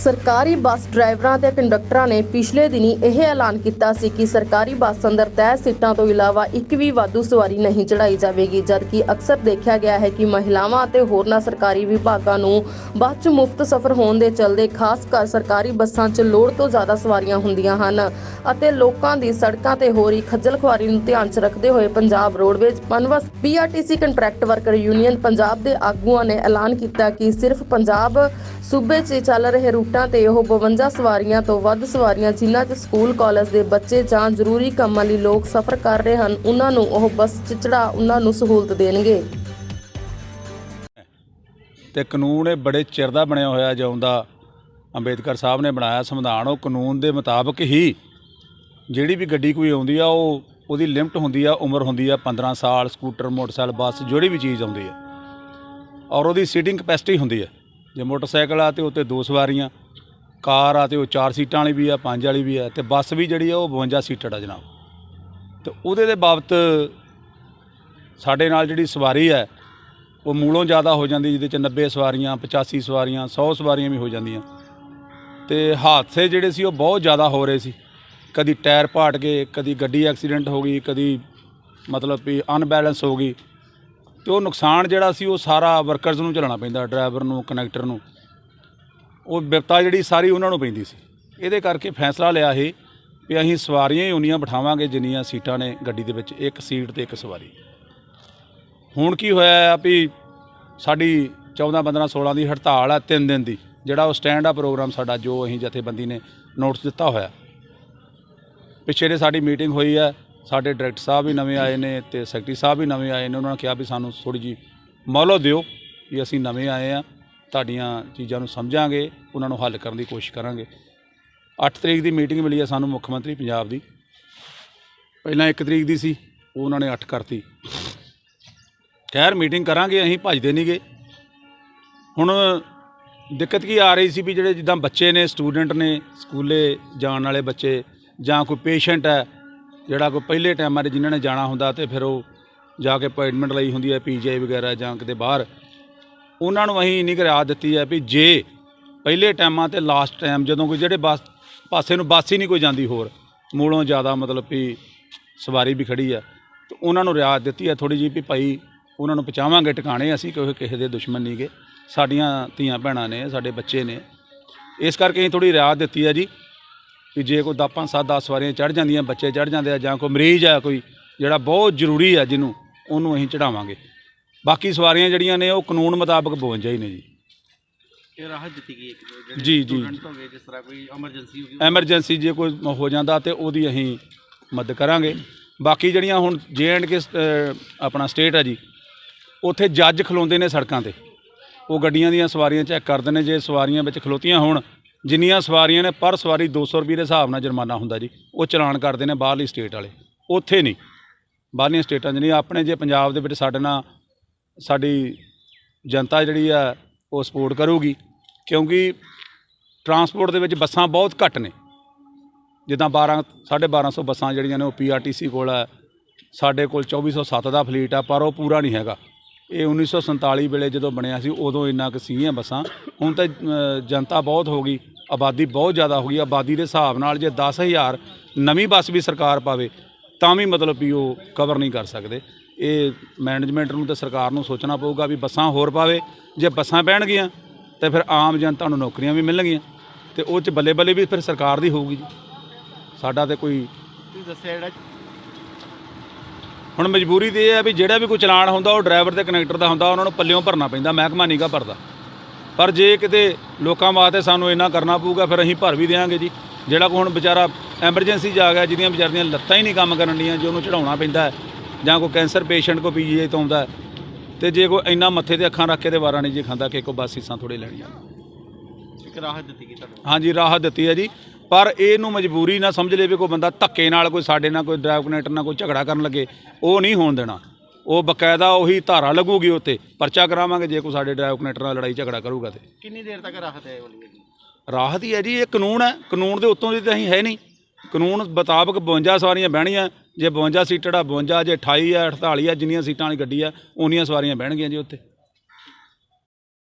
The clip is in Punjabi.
ਸਰਕਾਰੀ ਬੱਸ ਡਰਾਈਵਰਾਂ ਤੇ ਕੰਡਕਟਰਾਂ ਨੇ ਪਿਛਲੇ ਦਿਨੀ ਇਹ ਐਲਾਨ ਕੀਤਾ ਸੀ ਕਿ ਸਰਕਾਰੀ ਬੱਸ ਅੰਦਰ ਤੈਅ ਸੀਟਾਂ ਤੋਂ ਇਲਾਵਾ ਇੱਕ ਵੀ ਵਾਧੂ ਸਵਾਰੀ ਨਹੀਂ ਚੜਾਈ ਜਾਵੇਗੀ, ਜਦਕਿ ਅਕਸਰ ਦੇਖਿਆ ਗਿਆ ਹੈ ਕਿ ਮਹਿਲਾਵਾਂ ਅਤੇ ਹੋਰਨਾਂ ਸਰਕਾਰੀ ਵਿਭਾਗਾਂ ਨੂੰ ਬੱਸ 'ਚ ਮੁਫਤ ਸਫ਼ਰ ਹੋਣ ਦੇ ਚਲਦੇ ਖਾਸ ਕਰ ਸਰਕਾਰੀ ਬੱਸਾਂ 'ਚ ਲੋੜ ਤੋਂ ਜ਼ਿਆਦਾ ਸਵਾਰੀਆਂ ਹੁੰਦੀਆਂ ਹਨ ਅਤੇ ਲੋਕਾਂ ਦੀ ਸੜਕਾਂ ਤੇ ਹੋ ਰਹੀ ਖੱਜਲ ਖੁਆਰੀ ਨੂੰ ਧਿਆਨ 'ਚ ਰੱਖਦੇ ਹੋਏ Punjab roadways Punbus PRTC contract worker union Punjab ਦੇ ਆਗੂਆਂ ਨੇ ਐਲਾਨ ਕੀਤਾ ਕਿ ਸਿਰਫ ਪੰਜਾਬ ਸੂਬੇ 'ਚ ਚੱਲ ਰਹੇ ਰੂਟਾਂ ਤੇ ਉਹ 52 ਸਵਾਰੀਆਂ ਤੋਂ ਵੱਧ ਸਵਾਰੀਆਂ ਜਿਨ੍ਹਾਂ 'ਚ ਸਕੂਲ, ਕਾਲਜ ਦੇ ਬੱਚੇ ਜਾਂ ਜ਼ਰੂਰੀ ਕੰਮਾਂ ਲਈ ਲੋਕ ਸਫ਼ਰ ਕਰ ਰਹੇ ਹਨ, ਉਹਨਾਂ ਨੂੰ ਉਹ ਬੱਸ 'ਚ ਚੜਾ ਉਹਨਾਂ ਨੂੰ ਸਹੂਲਤ ਦੇਣਗੇ। ਤੇ ਕਾਨੂੰਨ ਇਹ ਬੜੇ ਚਿਰ ਦਾ ਬਣਿਆ ਹੋਇਆ ਜਦੋਂ ਦਾ ਅੰਬੇਦਕਰ ਸਾਹਿਬ ਨੇ ਬਣਾਇਆ ਸੰਵਿਧਾਨ, ਉਹ ਕਾਨੂੰਨ ਦੇ ਮੁਤਾਬਕ ਹੀ ਜਿਹੜੀ ਵੀ ਗੱਡੀ ਕੋਈ ਆਉਂਦੀ ਆ, ਉਹ ਉਹਦੀ ਲਿਮਟ ਹੁੰਦੀ ਆ, ਉਮਰ ਹੁੰਦੀ ਆ 15 ਸਾਲ, ਸਕੂਟਰ, ਮੋਟਰਸਾਈਕਲ, ਬੱਸ, ਜਿਹੜੀ ਵੀ ਚੀਜ਼ ਆਉਂਦੀ ਆ। ਔਰ ਉਹਦੀ ਸੀਟਿੰਗ ਕਪੈਸਿਟੀ ਹੁੰਦੀ ਆ। ਜੇ ਮੋਟਰਸਾਈਕਲ ਆ ਤੇ ਉੱਤੇ ਦੋ ਸਵਾਰੀਆਂ, ਕਾਰ ਆ ਤੇ ਉਹ ਚਾਰ ਸੀਟਾਂ ਵਾਲੀ ਵੀ ਆ, ਪੰਜ ਵਾਲੀ ਵੀ ਆ, ਤੇ ਬੱਸ ਵੀ ਜਿਹੜੀ ਆ ਉਹ 52 ਸੀਟਡ ਆ ਜਨਾਬ। ਤੇ ਉਹਦੇ ਦੇ ਬਾਬਤ ਸਾਡੇ ਨਾਲ ਜਿਹੜੀ ਸਵਾਰੀ ਹੈ ਉਹ ਮੂਲੋਂ ਜ਼ਿਆਦਾ ਹੋ ਜਾਂਦੀ, ਜਿਹਦੇ ਚ 90 ਸਵਾਰੀਆਂ 85 ਸਵਾਰੀਆਂ 100 ਸਵਾਰੀਆਂ ਵੀ ਹੋ ਜਾਂਦੀਆਂ। ਤੇ ਹਾਦਸੇ ਜਿਹੜੇ ਸੀ ਉਹ ਬਹੁਤ ਜ਼ਿਆਦਾ ਹੋ ਰਹੇ ਸੀ। ਕਦੀ ਟਾਇਰ ਪਾਟ ਗਏ, ਕਦੀ ਗੱਡੀ ਐਕਸੀਡੈਂਟ ਹੋ ਗਈ, ਕਦੀ ਮਤਲਬ ਵੀ ਅਨਬੈਲੈਂਸ ਹੋ ਗਈ। ਤੇ ਉਹ ਨੁਕਸਾਨ ਜਿਹੜਾ ਸੀ, ਉਹ ਸਾਰਾ ਵਰਕਰਸ ਨੂੰ ਝੱਲਣਾ ਪੈਂਦਾ ਡਰਾਈਵਰ ਨੂੰ ਕਨੈਕਟਰ ਨੂੰ। ਉਹ ਵਿਪਤਾ ਜਿਹੜੀ ਸਾਰੀ ਉਹਨਾਂ ਨੂੰ ਪੈਂਦੀ ਸੀ। ਇਹਦੇ ਕਰਕੇ ਫੈਸਲਾ ਲਿਆ ਇਹ ਵੀ ਅਸੀਂ ਸਵਾਰੀਆਂ ਹੀ ਉਨੀਆਂ ਬਿਠਾਵਾਂਗੇ, ਜਿੰਨੀਆਂ ਸੀਟਾਂ ਨੇ ਗੱਡੀ ਦੇ ਵਿੱਚ, ਇੱਕ ਸੀਟ ਤੇ ਇੱਕ ਸਵਾਰੀ। ਹੁਣ ਕੀ ਹੋਇਆ ਆ ਵੀ ਸਾਡੀ 14 15 16 ਦੀ ਹੜਤਾਲ ਆ 3 ਦਿਨ ਦੀ, ਜਿਹੜਾ ਉਹ ਸਟੈਂਡ ਆ ਪ੍ਰੋਗਰਾਮ ਸਾਡਾ, ਜੋ ਅਸੀਂ ਜਥੇਬੰਦੀ ਨੇ ਨੋਟਿਸ ਦਿੱਤਾ ਹੋਇਆ। ਪਿੱਛੇ ਦੇ ਸਾਡੀ ਮੀਟਿੰਗ ਹੋਈ ਹੈ ਸਾਡੇ ਡਾਇਰੈਕਟਰ ਸਾਹਿਬ ਵੀ ਨਵੇਂ ਆਏ ਨੇ ਤੇ ਸੈਕਟਰੀ ਸਾਹਿਬ ਵੀ ਨਵੇਂ ਆਏ ਨੇ, ਉਹਨਾਂ ਨੇ ਕਿਹਾ ਵੀ ਸਾਨੂੰ ਥੋੜੀ ਜੀ ਮੌਲੋ ਦਿਓ ਵੀ ਅਸੀਂ ਨਵੇਂ ਆਏ ਆ ਤੁਹਾਡੀਆਂ ਚੀਜ਼ਾਂ ਨੂੰ ਸਮਝਾਂਗੇ, ਉਹਨਾਂ ਨੂੰ ਹੱਲ ਕਰਨ ਦੀ ਕੋਸ਼ਿਸ਼ ਕਰਾਂਗੇ। 8 ਤਰੀਕ ਦੀ ਮੀਟਿੰਗ ਮਿਲੀ ਹੈ ਸਾਨੂੰ ਮੁੱਖ ਮੰਤਰੀ ਪੰਜਾਬ ਦੀ। ਪਹਿਲਾਂ 1 ਤਰੀਕ ਦੀ ਸੀ, ਉਹ ਉਹਨਾਂ ਨੇ 8 ਕਰਤੀ। ਖੈਰ, ਮੀਟਿੰਗ ਕਰਾਂਗੇ, ਅਸੀਂ ਭੱਜਦੇ ਨਹੀਂ ਨਹੀਂਗੇ ਹੁਣ ਦਿੱਕਤ ਕੀ ਆ ਰਹੀ ਸੀ ਵੀ ਜਿਹੜੇ ਜਿੱਦਾਂ ਬੱਚੇ ਨੇ, ਸਟੂਡੈਂਟ ਨੇ, ਸਕੂਲੇ ਜਾਣ ਵਾਲੇ ਬੱਚੇ ਜਾਂ ਕੋਈ ਪੇਸ਼ੈਂਟ ਹੈ ਜਿਹੜਾ ਕੋਈ ਪਹਿਲੇ ਟਾਈਮਾਂ 'ਤੇ ਜਿਨ੍ਹਾਂ ਨੇ ਜਾਣਾ ਹੁੰਦਾ ਤੇ ਫਿਰ ਉਹ ਜਾ ਕੇ ਅਪਾਇੰਟਮੈਂਟ ਲਈ ਹੁੰਦੀ ਹੈ ਪੀਜੀਆਈ ਵਗੈਰਾ ਜਾਂ ਕਿਤੇ ਬਾਹਰ। ਉਹਨਾਂ ਨੂੰ ਅਸੀਂ ਇੰਨੀ ਕੁ ਰਿਆਇਤ ਦਿੱਤੀ ਹੈ ਵੀ ਜੇ ਪਹਿਲੇ ਟਾਈਮਾਂ ਤੇ ਲਾਸਟ ਟਾਈਮ ਜਦੋਂ ਕੋਈ ਜਿਹੜੇ ਬੱਸ, ਪਾਸੇ ਨੂੰ ਬੱਸ ਹੀ ਨਹੀਂ ਕੋਈ ਜਾਂਦੀ ਹੋਰ, ਮੂਲੋਂ ਜ਼ਿਆਦਾ ਮਤਲਬ ਵੀ ਸਵਾਰੀ ਵੀ ਖੜੀ ਆ, ਤੇ ਉਹਨਾਂ ਨੂੰ ਰਿਆਤ ਦਿੱਤੀ ਹੈ ਥੋੜੀ ਜਿਹੀ ਵੀ ਭਾਈ ਉਹਨਾਂ ਨੂੰ ਪਹੁੰਚਾਵਾਂਗੇ, ਟਿਕਾਣੇ ਅਸੀਂ ਕੋਈ ਕਿਸੇ ਦੇ ਦੁਸ਼ਮਣ ਨਹੀਂਗੇ ਸਾਡੀਆਂ ਧੀਆਂ ਭੈਣਾਂ ਨੇ, ਸਾਡੇ ਬੱਚੇ ਨੇ। ਇਸ ਕਰਕੇ ਅਸੀਂ ਥੋੜੀ ਰਿਆਤ ਦਿੱਤੀ ਹੈ ਜੀ। ਕਿ ਜੇ ਕੋਈ 10 5 7 10 ਸਵਾਰੀਆਂ ਚੜ ਜਾਂਦੀਆਂ ਬੱਚੇ ਚੜ ਜਾਂਦੇ ਆ ਜਾਂ ਕੋਈ ਮਰੀਜ਼ ਆ ਕੋਈ ਜਿਹੜਾ ਬਹੁਤ ਜ਼ਰੂਰੀ ਆ ਜਿਹਨੂੰ ਉਹਨੂੰ ਅਸੀਂ ਚੜਾਵਾਂਗੇ ਬਾਕੀ ਸਵਾਰੀਆਂ ਜਿਹੜੀਆਂ ਨੇ ਉਹ ਕਾਨੂੰਨ ਮੁਤਾਬਕ 52 ਹੀ ਨੇ ਜੀ। ਇਹ ਰਾਹਤ ਦਿੱਤੀ ਗਈ ਇੱਕ ਜਿਹੜੇ ਜੀ, ਜੀ। students ਹੋ ਗਏ ਜਿਸ ਤਰ੍ਹਾਂ ਕੋਈ ਐਮਰਜੈਂਸੀ ਹੋ ਗਈ ਐਮਰਜੈਂਸੀ ਜੇ ਕੋਈ ਹੋ ਜਾਂਦਾ ਤੇ ਉਹਦੀ ਅਸੀਂ ਮਦਦ ਕਰਾਂਗੇ। ਬਾਕੀ ਜਿਹੜੀਆਂ ਹੁਣ ਜੇ ਐਂਡ ਕੇ ਆਪਣਾ ਸਟੇਟ ਹੈ ਜੀ ਉੱਥੇ ਜੱਜ ਖਲੋਂਦੇ ਨੇ ਸੜਕਾਂ ਤੇ। ਉਹ ਗੱਡੀਆਂ ਦੀਆਂ ਸਵਾਰੀਆਂ ਚੈੱਕ ਕਰਦੇ ਨੇ ਜੇ ਸਵਾਰੀਆਂ ਵਿੱਚ ਖਲੋਤੀਆਂ ਹੋਣ ਜਿੰਨੀਆਂ ਸਵਾਰੀਆਂ ਨੇ ਪਰ ਸਵਾਰੀ 200 ਰੁਪਏ ਦੇ ਹਿਸਾਬ ਨਾਲ ਜੁਰਮਾਨਾ ਹੁੰਦਾ ਜੀ, ਉਹ ਚਲਾਨ ਕਰਦੇ ਨੇ ਬਾਹਰਲੀ ਸਟੇਟ ਵਾਲੇ। ਉੱਥੇ ਨਹੀਂ। ਬਾਹਰਲੀਆਂ ਸਟੇਟਾਂ 'ਚ ਨਹੀਂ। ਆਪਣੇ ਜੇ ਪੰਜਾਬ ਦੇ ਵਿੱਚ ਸਾਡੇ ਨਾਲ ਸਾਡੀ ਜਨਤਾ ਜਿਹੜੀ ਆ, ਉਹ ਸਪੋਰਟ ਕਰੂਗੀ। ਕਿਉਂਕਿ ਟਰਾਂਸਪੋਰਟ ਦੇ ਵਿੱਚ ਬੱਸਾਂ ਬਹੁਤ ਘੱਟ ਨੇ। ਜਿੱਦਾਂ 12 1250 ਬੱਸਾਂ ਜਿਹੜੀਆਂ ਨੇ ਉਹ ਪੀਆਰਟੀਸੀ ਕੋਲ ਹੈ ਸਾਡੇ ਕੋਲ 2407 ਦਾ ਫਲੀਟ ਆ, ਪਰ ਉਹ ਪੂਰਾ ਨਹੀਂ ਹੈਗਾ। ਇਹ 1947 ਵੇਲੇ ਜਦੋਂ ਬਣਿਆ ਸੀ, ਉਦੋਂ ਇੰਨਾ ਕੁ ਸੀਗੀਆਂ ਬੱਸਾਂ। ਹੁਣ ਤਾਂ ਜਨਤਾ ਬਹੁਤ ਹੋ ਗਈ, ਆਬਾਦੀ ਬਹੁਤ ਜ਼ਿਆਦਾ ਹੋ ਗਈ। ਆਬਾਦੀ ਦੇ ਹਿਸਾਬ ਨਾਲ ਜੇ 10000 ਨਵੀਂ ਬੱਸ ਵੀ ਸਰਕਾਰ ਪਾਵੇ, ਤਾਂ ਵੀ ਮਤਲਬ ਵੀ ਉਹ ਕਵਰ ਨਹੀਂ ਕਰ ਸਕਦੇ। ਇਹ ਮੈਨੇਜਮੈਂਟ ਨੂੰ ਤੇ ਸਰਕਾਰ ਨੂੰ ਸੋਚਣਾ ਪਊਗਾ ਵੀ ਬੱਸਾਂ ਹੋਰ ਪਾਵੇ। ਜੇ ਬੱਸਾਂ ਪੈਣਗੀਆਂ, ਤੇ ਫਿਰ ਆਮ ਜਨਤਾ ਨੂੰ ਨੌਕਰੀਆਂ ਵੀ ਮਿਲਣਗੀਆਂ। ਤੇ ਉਹ ਚ ਬੱਲੇ ਬੱਲੇ ਵੀ ਫਿਰ ਸਰਕਾਰ ਦੀ ਹੋਊਗੀ ਜੀ। ਸਾਡਾ ਤੇ ਕੋਈ ਤੁਸੀਂ ਦੱਸਿਆ ਜਿਹੜਾ ਹੁਣ ਮਜਬੂਰੀ ਤੇ ਇਹ ਹੈ ਵੀ ਜਿਹੜਾ ਵੀ ਕੋਈ ਚਲਾਨ ਹੁੰਦਾ ਉਹ ਡਰਾਈਵਰ ਤੇ ਕਨੈਕਟਰ ਦਾ ਹੁੰਦਾ ਉਹਨਾਂ ਨੂੰ ਪੱਲਿਓਂ ਭਰਨਾ ਪੈਂਦਾ ਮਹਿਕਮਾ ਨਹੀਂਗਾ ਭਰਦਾ। ਪਰ ਜੇ ਕਿਤੇ ਲੋਕਾਂ ਵਾਸਤੇ ਸਾਨੂੰ ਇੰਨਾ ਕਰਨਾ ਪਊਗਾ ਫਿਰ ਅਸੀਂ ਭਰ ਵੀ ਦੇਵਾਂਗੇ ਜੀ। ਜਿਹੜਾ ਕੋਈ ਹੁਣ ਵਿਚਾਰਾ ਐਮਰਜੈਂਸੀ ਆ ਗਿਆ ਜਿਹਦੀਆਂ ਵਿਚਾਰੀਆਂ ਲੱਤਾਂ ਹੀ ਨਹੀਂ ਕੰਮ ਕਰਨ ਡੀਆਂ ਜੇ ਉਹਨੂੰ ਚੜਾਉਣਾ ਪੈਂਦਾ ਹੈ ਜਾਂ ਕੋਈ ਕੈਂਸਰ ਪੇਸ਼ੈਂਟ ਕੋ ਪੀਜੀਆਈ ਤੋਂ ਆਉਂਦਾ ਤੇ ਜੇ ਕੋਈ ਇੰਨਾ ਮੱਥੇ ਤੇ ਅੱਖਾਂ ਰੱਖ ਕੇ ਤੇ ਵਾਰਾ ਨਹੀਂ ਜੀ ਖਾਂਦਾ ਕਿ ਕੋ ਬਸ ਸੀਸਾਂ ਥੋੜੇ ਲੈਣੀਆਂ। ਇੱਕ ਰਾਹਤ ਦਿੱਤੀ ਗਈ ਤੁਹਾਨੂੰ ਹਾਂਜੀ ਰਾਹਤ ਦਿੱਤੀ ਹੈ ਜੀ। ਪਰ ਇਹਨੂੰ ਮਜਬੂਰੀ ਨਾ ਸਮਝ ਲਵੇ ਕੋਈ ਬੰਦਾ ਧੱਕੇ ਨਾਲ ਕੋਈ ਸਾਡੇ ਨਾਲ ਕੋਈ ਡਰਾਈਵ ਕਨੈਕਟਰ ਨਾਲ ਕੋਈ ਝਗੜਾ ਕਰਨ ਲੱਗੇ ਉਹ ਨਹੀਂ ਹੋਣ ਦੇਣਾ। ਉਹ ਬਕਾਇਦਾ ਉਹੀ ਧਾਰਾ ਲੱਗੂਗੀ ਉੱਤੇ ਪਰਚਾ ਕਰਾਵਾਂਗੇ ਜੇ ਕੋਈ ਸਾਡੇ ਡਰਾਈਵ ਕਨੈਕਟਰ ਨਾਲ ਲੜਾਈ ਝਗੜਾ ਕਰੂਗਾ ਤੇ। ਕਿੰਨੀ ਦੇਰ ਤੱਕ ਰਾਹਤ ਹੈ ਵਾਲੀ ਜੀ ਰਾਹਤ ਹੀ ਹੈ ਜੀ ਇਹ ਕਾਨੂੰਨ ਹੈ ਕਾਨੂੰਨ ਦੇ ਉੱਤੋਂ ਦੀ ਤਾਂ ਅਸੀਂ ਹੈ ਨਹੀਂ। ਕਾਨੂੰਨ ਮੁਤਾਬਕ 52 ਸਵਾਰੀਆਂ ਬਹਿਣੀਆਂ ਜੇ 52 ਸੀਟਡ ਆ 52 ਜੇ 28 ਆ 48 ਆ ਜਿੰਨੀਆਂ ਸੀਟਾਂ ਵਾਲੀ ਗੱਡੀ ਆ ਉਨੀਆਂ ਸਵਾਰੀਆਂ ਬਹਿਣਗੀਆਂ ਜੀ ਉੱਤੇ।